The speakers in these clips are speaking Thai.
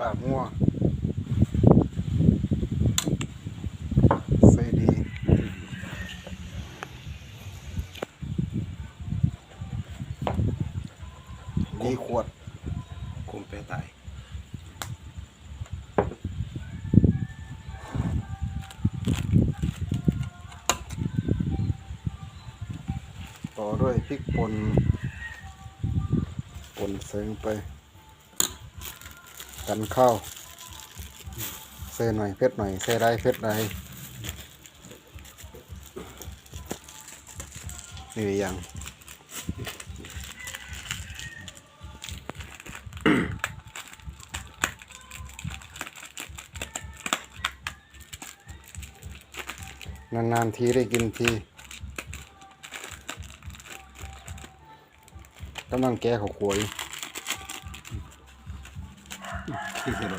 ลาบงัวใส่ดีดีขวดคมแปรตายต่อด้วยพริกป่นป่นเสริงไป กันข้าวเส่หน่อยเผ็ดหน่อยเส่ได้เผ็ดได้นี่อย่างนานๆทีได้กินทีกำลังแก้ข้าขวย ที่เสร็จ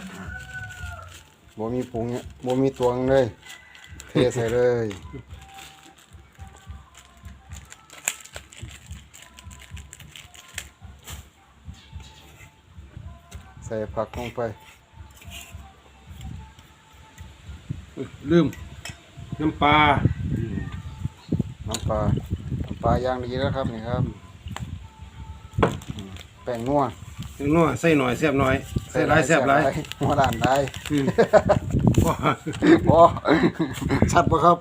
บ่มีปรุงเนี่ยบ่มีตวงเลย เทใส่เลยใส่ผักลงไปลืม น้ำปลาน้ำปลาน้ำปลาย่างดีแล้วครับนี่ครับอืมแป้งนัวเนื้อนัวใส่หน่อยแซ่บหน่อย ใส่หลายแซ่บหลาย หัวด่านได้อืมว้าพอชัดปะครับ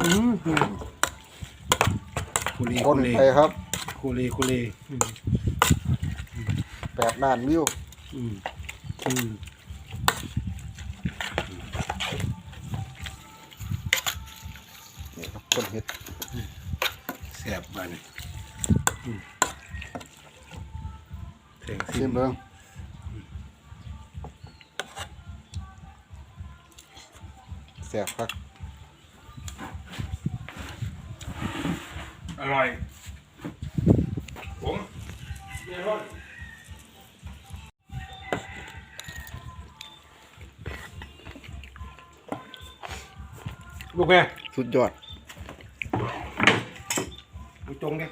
อืมคุรีคคุนรีไปครับคุรีคุรีอืมแปดล้านวิวอืมอืมนี่ครับคนเห็ดแซ่บมาเนี่ยอืม แทงซิซิมมเบิ้งแสบครับอร่อย ผมเยรอนลูกแม่สุดยอดลูกจงเนี่ย